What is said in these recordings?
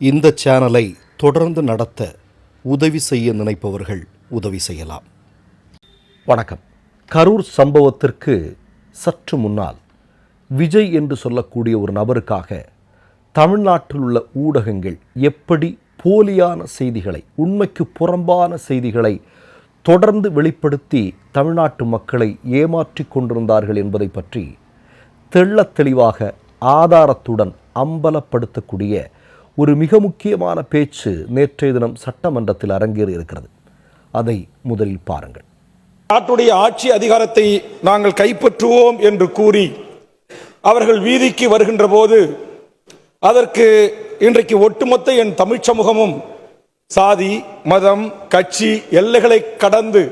இந்த சேனலை தொடர்ந்து நடத்த உதவி செய்ய நினைப்பவர்கள் உதவி செய்யலாம். வணக்கம். கரூர் சம்பவத்திற்கு சற்று முன்னால் விஜய் என்று சொல்லக்கூடிய ஒரு நபருக்காக தமிழ்நாட்டில் உள்ள ஊடகங்கள் எப்படி போலியான செய்திகளை உண்மைக்கு புறம்பான செய்திகளை தொடர்ந்து வெளிப்படுத்தி தமிழ்நாட்டு மக்களை ஏமாற்றிக் கொண்டிருந்தார்கள் என்பதை பற்றி தெள்ளத் தெளிவாக ஆதாரத்துடன் அம்பலப்படுத்தக்கூடிய ஒரு மிக முக்கியமான பேச்சு நேற்றைய தினம் சட்டமன்றத்தில் அரங்கேறி இருக்கிறது. அதை முதலில் பாருங்கள். நாட்டுடைய ஆட்சி அதிகாரத்தை நாங்கள் கைப்பற்றுவோம் என்று கூறி அவர்கள் வீதிக்கு வருகின்ற போது அதற்கு இன்றைக்கு ஒட்டுமொத்த என் தமிழ் சமூகமும் சாதி மதம் கட்சி எல்லைகளை கடந்து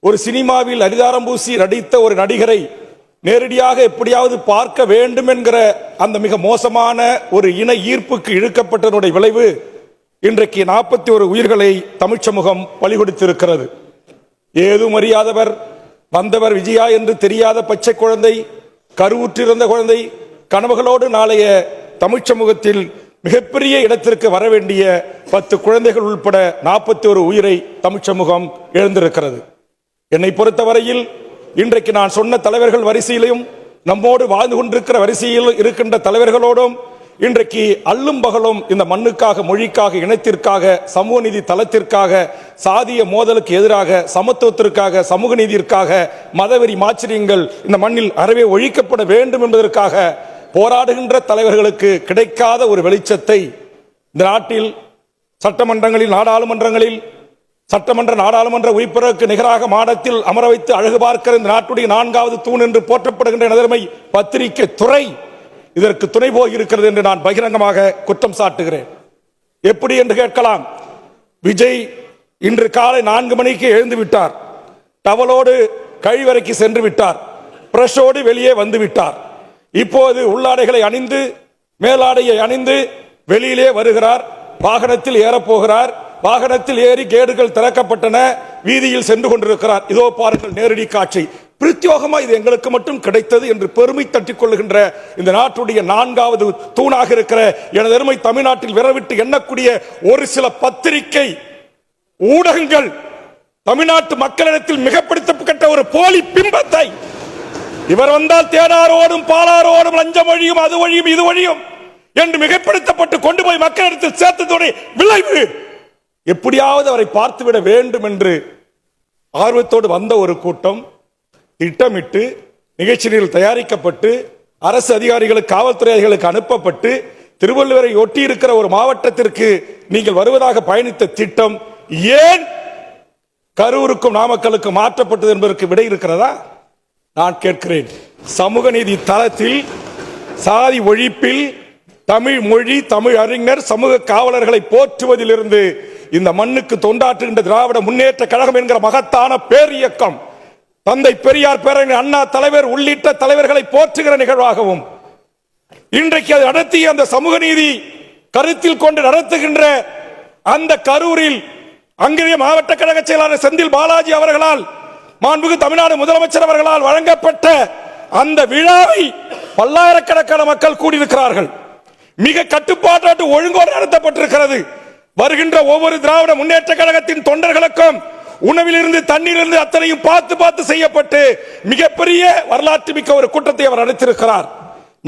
ஒரு சினிமாவில் அரிதாரம் பூசி நடித்த ஒரு நடிகரை நேரடியாக எப்படியாவது பார்க்க வேண்டும் என்கிற அந்த மிக மோசமான ஒரு இன ஈர்ப்புக்கு இழுக்கப்பட்டதனுடைய விளைவு இன்றைக்கு நாற்பத்தி ஒரு உயிர்களை தமிழ்ச்சமுகம் சமூகம் ஏதும் அறியாதவர் வந்தவர் விஜயா என்று தெரியாத பச்சை குழந்தை கருவுற்றிருந்த குழந்தை கனவுகளோடு நாளைய தமிழ்ச் சமூகத்தில் மிகப்பெரிய இடத்திற்கு வர வேண்டிய பத்து குழந்தைகள் உள்பட நாற்பத்தி ஒரு உயிரை தமிழ்ச்சமுகம் எழுந்திருக்கிறது என்னை பொறுத்தவரையில் இன்றைக்கு நான் சொன்ன தலைவர்கள் வரிசையிலும் நம்மோடு வாழ்ந்து கொண்டிருக்கிற வரிசையில் இருக்கின்ற தலைவர்களோடும் இன்றைக்கு அல்லும் பகலும் இந்த மண்ணுக்காக மொழிக்காக இனத்திற்காக சமூக நீதி தளத்திற்காக சாதிய மோதலுக்கு எதிராக சமத்துவத்திற்காக சமூக நீதிற்காக மதவெறி மாச்சரியங்கள் இந்த மண்ணில் அறவே ஒழிக்கப்பட வேண்டும் என்பதற்காக போராடுகின்ற தலைவர்களுக்கு கிடைக்காத ஒரு வெளிச்சத்தை இந்த நாட்டில் சட்டமன்றங்களில் நாடாளுமன்றங்களில் சட்டமன்ற நாடாளுமன்ற உறுப்பினருக்கு நிகராக மாடத்தில் அமர வைத்து அழகு பார்க்கிற இந்த நாட்டுடைய நான்காவது தூண் என்று போற்றப்படுகின்ற நிலைமை பத்திரிகை துறை இதற்கு துணை போய் இருக்கிறது என்று நான் பகிரங்கமாக குற்றம் சாட்டுகிறேன். எப்படி என்று கேட்கலாம். விஜய் இன்று காலை நான்கு மணிக்கு எழுந்து விட்டார். டவலோடு கழிவறைக்கு சென்று விட்டார். பிரஷோடு வெளியே வந்து விட்டார். இப்போது உள்ளாடைகளை அணிந்து மேலாடையை அணிந்து வெளியிலே வருகிறார். வாகனத்தில் ஏறப்போகிறார். வாகனத்தில் ஏறி கேடுகள் திறக்கப்பட்டன. வீதியில் சென்று கொண்டிருக்கிறார். இதோ பாருங்கள் நேரடி காட்சி. பிரத்யோகமா இது எங்களுக்கு மட்டும் கிடைத்தது என்று பெருமை தட்டிக் கொள்ளுகின்ற இந்த நாட்டுடைய நான்காவது தூணாக இருக்கிற எனது அருமை தமிழ்நாட்டில் விரவிட்டு எண்ணக்கூடிய ஒரு சில பத்திரிகை ஊடகங்கள் தமிழ்நாட்டு மக்களிடத்தில் மிகப்படுத்தப்பட்ட ஒரு போலி பிம்பத்தை. இவர் வந்தால் தேனாரோடும் பாலாரோடும் லஞ்சம் வழியும் அது வழியும் இது வழியும் என்று மிகப்படுத்தப்பட்டு கொண்டு போய் மக்களிடத்தில் சேர்த்ததுடைய விளைவு. எப்படியாவது அவரை பார்த்துவிட வேண்டும் என்று ஆர்வத்தோடு வந்த ஒரு கூட்டம் திட்டமிட்டு நிகழ்ச்சியில் தயாரிக்கப்பட்டு அரசு அதிகாரிகளுக்கு காவல்துறை அதிகாரிகளுக்கு அனுப்பப்பட்டு திருவள்ளுவரை ஒட்டி இருக்கிற ஒரு மாவட்டத்திற்கு நீங்கள் வருவதாக பயணித்த திட்டம் ஏன் கரூருக்கும் நாமக்கலுக்கும் மாற்றப்பட்டது என்பதற்கு விடை இருக்கிறதா? நான் கேட்கிறேன். சமூக நீதி தளத்தில் சாதி ஒழிப்பில் தமிழ் மொழி தமிழ் அறிஞர் சமூக காவலர்களை போற்றுவதிலிருந்து இந்த மண்ணுக்கு தொண்டாற்றுகின்ற திராவிட முன்னேற்ற கழகம் என்கிற மகத்தான பேர் இயக்கம் தந்தை பெரியார் பேரறிஞர் அண்ணா தலைவர் உள்ளிட்ட தலைவர்களை போற்றுகிற நிகழ்வாகவும் இன்றைக்கு அது நடத்திய அந்த சமூக நீதி கருத்தில் கொண்டு நடத்துகின்ற அந்த கரூரில் அங்கேயே மாவட்ட கழக செயலாளர் செந்தில் பாலாஜி அவர்களால் மாண்புக்கு தமிழ்நாடு முதலமைச்சர் அவர்களால் வழங்கப்பட்ட அந்த விழாவை பல்லாயிரக்கணக்கான மக்கள் கூடியிருக்கிறார்கள். மிக கட்டுப்பாட்டோடு ஒழுங்கோடு நடத்தப்பட்டிருக்கிறது. வருகின்ற ஒவ்வொரு திராவிட முன்னேற்ற கழகத்தின் தொண்டர்களுக்கும் உணவிலிருந்து தண்ணீரிலிருந்து அத்தனையும் பார்த்து பார்த்து செய்யப்பட்டு மிகப்பெரிய வரலாற்று மிக்க ஒரு கூட்டத்தை அவர் நடத்திருக்கிறார்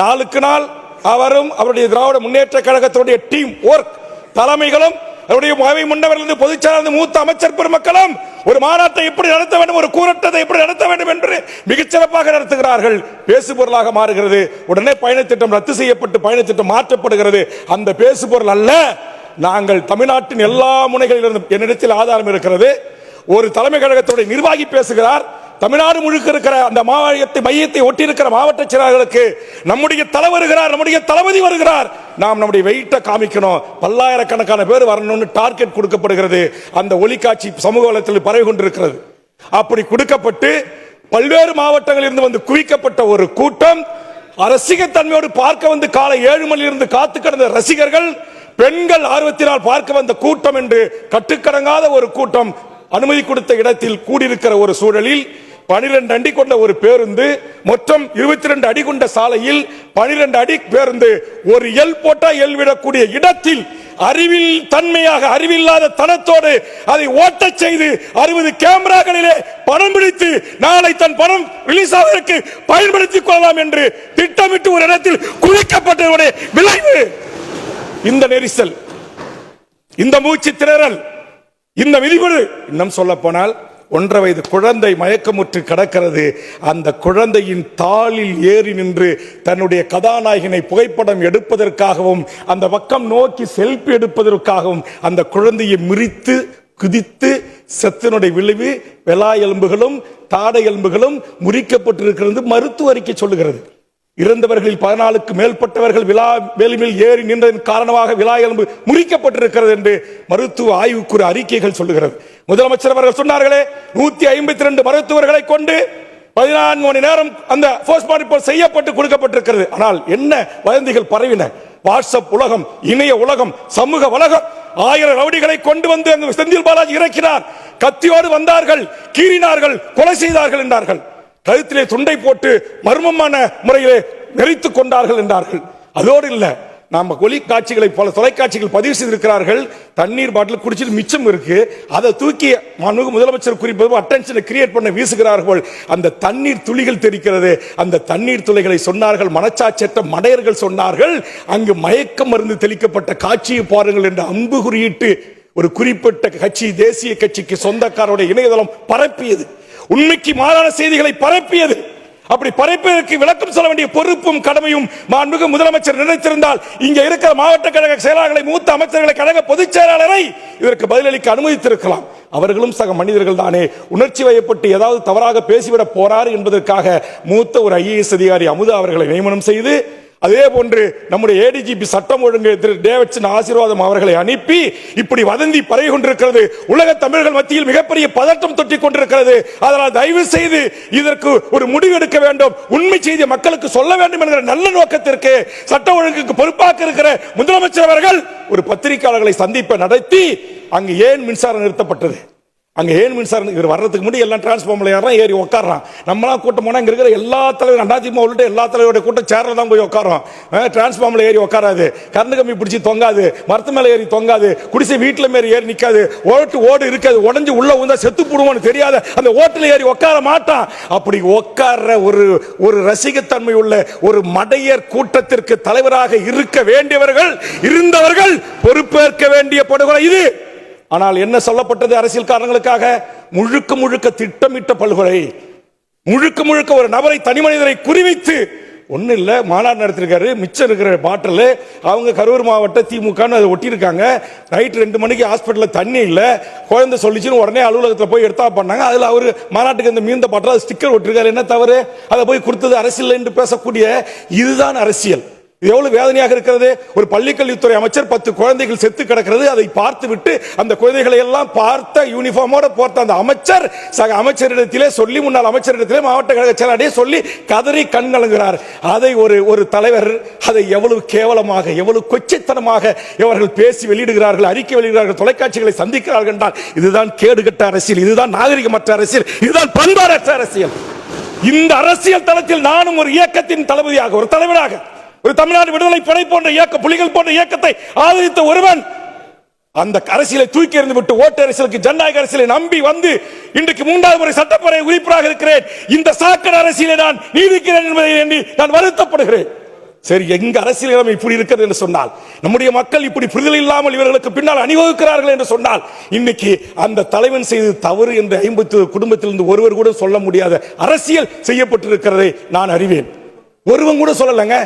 நாளுக்கு நாள் அவரும் அவருடைய திராவிட முன்னேற்ற கழகத்துடைய டீம் ஒர்க் தலைமைகளும் அவருடைய அவை முன்னவர்கள் பொதுச்செயலாளர் மூத்த அமைச்சர் பெருமக்களும் ஒரு மாநாட்டை எப்படி நடத்த வேண்டும் ஒரு கூரட்டத்தை எப்படி நடத்த வேண்டும் என்று மிகச்சிறப்பாக நடத்துகிறார்கள். பேசு பொருளாக மாறுகிறது. உடனே பயணத்திட்டம் ரத்து செய்யப்பட்டு பயணத்திட்டம் மாற்றப்படுகிறது. அந்த பேசு பொருள் அல்ல நாங்கள் தமிழ்நாட்டின் எல்லா முனைகளிலிருந்தும் என்னிடத்தில் ஆதாரம் இருக்கிறது. ஒரு தலைமை கழகத்துடைய நிர்வாகி பேசுகிறார். தமிழ்நாடு முழுக்க இருக்கிற அந்த மாவட்டத்தை மையத்தை ஒட்டி இருக்கிற மாவட்ட செயலாளர்களுக்கு நம்முடைய தலை வருகிறார் நம்முடைய தளபதி வருகிறார். நாம் நம்முடைய வெயிட்டை காமிக்கணும். பல்லாயிரக்கணக்கான பேர் வரணும்னு டார்கெட் கொடுக்கப்படுகிறது. அந்த ஒளிக்காட்சி சமூக வளத்தில் பரவி கொண்டிருக்கிறது. அப்படி கொடுக்கப்பட்டு பல்வேறு மாவட்டங்களில் இருந்து வந்து குவிக்கப்பட்ட ஒரு கூட்டம். ரசிகத்தன்மையோடு பார்க்க வந்து காலை ஏழு மணியிலிருந்து காத்து கிடந்த ரசிகர்கள் பெண்கள் ஆர்வத்தினால் பார்க்க வந்த கூட்டம் என்று கட்டுக்கடங்காத ஒரு கூட்டம் அனுமதி கொடுத்த இடத்தில் கூடியிருக்கிற ஒரு சூழலில் பனிரெண்டு அடி கொண்ட ஒரு பேருந்து மொத்தம் இருபத்தி ரெண்டு அடி கொண்ட சாலையில் பனிரெண்டு அடி பேருந்து ஒரு எல் போட்டா எல் விடக்கூடிய இடத்தில் அறிவில் தன்மையாக அறிவில்லாத தனத்தோடு அதை ஓட்டச் செய்து அறுபது கேமராக்களிலே பணம் பிடித்து நாளை தன் பணம் ரிலீஸ் ஆவதற்கு பயன்படுத்திக் கொள்ளலாம் என்று திட்டமிட்டு ஒரு இடத்தில் குளிக்கப்பட்டதனுடைய விளைவு. இந்த நெரிசல் இந்த மூச்சு திணறல் இந்த விதிகுழு இன்னும் சொல்ல போனால் ஒன்றரை வயது குழந்தை மயக்கமுற்று கிடக்கிறது. அந்த குழந்தையின் தாளில் ஏறி நின்று தன்னுடைய கதாநாயகனை புகைப்படம் எடுப்பதற்காகவும் அந்த பக்கம் நோக்கி செல்ஃபி எடுப்பதற்காகவும் அந்த குழந்தையை மிரித்து குதித்து செத்தினுடைய விளைவு வெளா எலும்புகளும் தாடை எலும்புகளும் முறிக்கப்பட்டிருக்கிறது மருத்துவ அறிக்கை சொல்லுகிறது. இறந்தவர்களில் பதினாலுக்கு மேற்பட்டவர்கள் விழா வேலுமில் ஏறி நின்றதன் காரணமாக விழா எலும்பு முறிக்கப்பட்டிருக்கிறது என்று மருத்துவ ஆய்வுக்குறு அறிக்கைகள் சொல்லுகிறது. முதலமைச்சர் அவர்கள் சொன்னார்களே நூத்தி ஐம்பத்தி ரெண்டு மருத்துவர்களை கொண்டு பதினான்கு மணி நேரம் அந்த போஸ்ட்மார்டம் ரிப்போர்ட் செய்யப்பட்டு கொடுக்கப்பட்டிருக்கிறது. ஆனால் என்ன வதந்திகள் பரவின? வாட்ஸ்அப் உலகம் இணைய உலகம் சமூக உலகம் ஆயிரம் ரவுடிகளை கொண்டு வந்து அங்கு செந்தில் பாலாஜி இறக்கினார். கத்தியோடு வந்தார்கள் கீறினார்கள் கொலை செய்தார்கள் என்றார்கள். கழுத்திலே துண்டை போட்டு மர்மமான முறையிலே நெறித்துக் கொண்டார்கள் என்றார்கள். அதோடு இல்லை நாம் ஒலி காட்சிகளை பல தொலைக்காட்சிகள் பதிவு செய்திருக்கிறார்கள். தண்ணீர் பாட்டில் குடிச்சிட்டு மிச்சம் இருக்கு. அதை தூக்கி மனு முதலமைச்சர் குறிப்பது அட்டென்ஷனை கிரியேட் பண்ண வீசுகிறார்கள். அந்த தண்ணீர் துளிகள் தெரிக்கிறது அந்த தண்ணீர் துளிகளை சொன்னார்கள். மனச்சாட்சற்ற மடையர்கள் சொன்னார்கள். அங்கு மயக்க மருந்து தெளிக்கப்பட்ட காட்சியை பாருங்கள் என்று அம்பு குறியிட்டு ஒரு குறிப்பிட்ட கட்சி தேசிய கட்சிக்கு சொந்தக்காரருடைய இணையதளம் பரப்பியது. உண்மைக்கு மாறான செய்திகளை பரப்பியது. அப்படி பரப்பியதற்கு விளக்கம் சொல்ல வேண்டிய பொறுப்பும் கடமையும் மாண்புமிகு முதலமைச்சர் நினைத்திருந்தால் இங்க இருக்கிற மாவட்ட கழக செயலாளர்களை மூத்த அமைச்சர்களை கழக பொதுச் செயலாளரை இதற்கு பதிலளிக்க அனுமதித்திருக்கலாம். அவர்களும் சக மனிதர்கள் தானே. உணர்ச்சி வயப்பட்டு ஏதாவது தவறாக பேசிவிட போறார் என்பதற்காக மூத்த ஒரு ஐஏஎஸ் அதிகாரி அமுதா அவர்களை நியமனம் செய்து அதே போன்று நம்முடைய ஏடிஜிபி சட்டம் ஒழுங்கு திரு டேவிட்சன் ஆசீர்வாதம் அவர்களை அனுப்பி இப்படி வதந்தி பரவி கொண்டிருக்கிறது. உலக தமிழர்கள் மத்தியில் மிகப்பெரிய பதட்டம் தொட்டி கொண்டிருக்கிறது. அதனால் தயவு செய்து இதற்கு ஒரு முடிவு எடுக்க வேண்டும். உண்மை செய்தி மக்களுக்கு சொல்ல வேண்டும் என்கிற நல்ல நோக்கத்திற்கு சட்ட ஒழுங்குக்கு பொறுப்பாக இருக்கிற முதலமைச்சர் அவர்கள் ஒரு பத்திரிகையாளர்களை சந்திப்பை நடத்தி அங்கு ஏன் மின்சாரம் நிறுத்தப்பட்டது? அங்கே ஏன் மின்சாரம் இவர் வர்றதுக்கு முன்னாடி எல்லாம் டிரான்ஸ்ஃபார்மில் ஏறான் ஏறி உட்கார்றான் நம்மளாம் கூட்டம் போனால் இங்கே இருக்கிற எல்லா தலைவர் அண்ணாதிமுக உள்ளிட்ட எல்லா தலைவருடைய கூட்டம் சேரில் தான் போய் உட்காரோம் டிரான்ஸ்ஃபார்மில் ஏறி உட்காராது கரண்ட் கம்பி பிடிச்சி தொங்காது. மரத்து மேலே ஏறி தொங்காது. குடிசை வீட்டில் மாரி ஏறி நிற்காது ஓட்டு ஓடு இருக்காது. உடஞ்சு உள்ளே வந்தால் செத்து போடுவோம்னு தெரியாத அந்த ஓட்டில் ஏறி உட்கார மாட்டான். அப்படி உட்கார்ற ஒரு ஒரு ரசிகத்தன்மை உள்ள ஒரு மடையர் கூட்டத்திற்கு தலைவராக இருக்க வேண்டியவர்கள் இருந்தவர்கள் பொறுப்பேற்க வேண்டிய படுகொலை இது. ஆனால் என்ன சொல்லப்பட்டது அரசியல் காரணங்களுக்காக? முழுக்க முழுக்க திட்டமிட்ட பல்கொலை. முழுக்க முழுக்க ஒரு நபரை தனி மனிதரை குறிவைத்து. ஒன்றும் இல்லை மாநாடு நடத்திருக்காரு மிச்சம் இருக்கிற பாட்டில் அவங்க கரூர் மாவட்ட திமுகன்னு அதை ஒட்டியிருக்காங்க. நைட் ரெண்டு மணிக்கு ஹாஸ்பிட்டலில் தண்ணி இல்லை. குழந்தை சொல்லிச்சுன்னு உடனே அலுவலகத்தில் போய் எடுத்தா பண்ணாங்க. அதில் அவர் மாநாட்டுக்கு இந்த மீந்த பாட்டில் ஸ்டிக்கர் ஒட்டிருக்காரு. என்ன தவறு? அதை போய் கொடுத்தது அரசியல் என்று பேசக்கூடிய இதுதான் அரசியல். இது எவ்வளவு வேதனையாக இருக்கிறது? ஒரு பள்ளிக்கல்வித்துறை அமைச்சர் பத்து குழந்தைகள் செத்து கிடக்கிறது. அதை பார்த்து விட்டு அந்த குழந்தைகளை எல்லாம் பார்த்த யூனிஃபார்மோட போர்த்த அந்த அமைச்சர் சக அமைச்சரிடத்திலே சொல்லி முன்னாள் அமைச்சரிடத்திலே மாவட்ட கழக செயலாளரே சொல்லி கதறி கண்கலங்குகிறார் அதை ஒரு ஒரு தலைவர் அதை எவ்வளவு கேவலமாக எவ்வளவு கொச்சைத்தனமாக இவர்கள் பேசி வெளியிடுகிறார்கள் அறிக்கை வெளியிடுகிறார்கள் தொலைக்காட்சிகளை சந்திக்கிறார்கள் என்றால் இதுதான் கேடுகட்ட அரசியல் இதுதான் நாகரிகமற்ற அரசியல் இதுதான் பண்பாடற்ற அரசியல். இந்த அரசியல் தளத்தில் நானும் ஒரு இயக்கத்தின் தளபதியாக ஒரு தலைவராக ஒரு தமிழ்நாடு விடுதலை படை போன்ற இயக்க புலிகள் போன்ற இயக்கத்தை ஆதரித்த ஒருவன் அந்த அரசியலை தூக்கி எறிந்து விட்டு ஓட்டு அரசியலுக்கு ஜனநாயக அரசியலை நம்பி வந்து இன்றைக்கு மூன்றாவது முறை சட்டப்பேரவை உறுப்பினராக இருக்கிறேன். இந்த சாக்கடை அரசியலை நான் நீதிக்கிறேன் என்பதை எண்ணி நான் வருத்தப்படுகிறேன். சரி எங்க அரசியல் நிலைமை இப்படி இருக்கிறது என்று சொன்னால் நம்முடைய மக்கள் இப்படி புரிதல் இல்லாமல் இவர்களுக்கு பின்னால் அணிவகுக்கிறார்கள் என்று சொன்னால் இன்னைக்கு அந்த தலைவன் செய்து தவறு என்று ஐம்பத்து குடும்பத்திலிருந்து ஒருவர் கூட சொல்ல முடியாத அரசியல் செய்யப்பட்டிருக்கிறதை நான் அறிவேன். ஒருவன் கூட சொல்லலைங்க.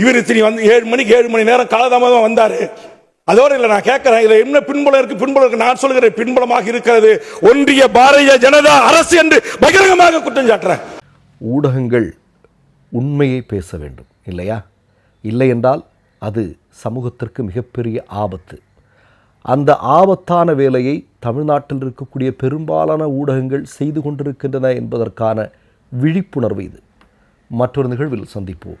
இவர் இத்தனை வந்து ஏழு மணிக்கு ஏழு மணி நேரம் காலதாமதமாக வந்தார். அதோடு இல்லை நான் கேட்கிறேன் இதில் என்ன பின்புலம் இருக்கு? பின்புலம் இருக்கு. நான் சொல்கிறேன் பின்புலமாக இருக்கிறது ஒன்றிய பாரதிய ஜனதா அரசு என்று பகிரங்கமாக குற்றம் சாட்டுறேன். ஊடகங்கள் உண்மையை பேச வேண்டும் இல்லையா? இல்லை என்றால் அது சமூகத்திற்கு மிகப்பெரிய ஆபத்து. அந்த ஆபத்தான வேலையை தமிழ்நாட்டில் இருக்கக்கூடிய பெரும்பாலான ஊடகங்கள் செய்து கொண்டிருக்கின்றன என்பதற்கான விழிப்புணர்வு இது. மற்றொரு நிகழ்வில் சந்திப்போம்.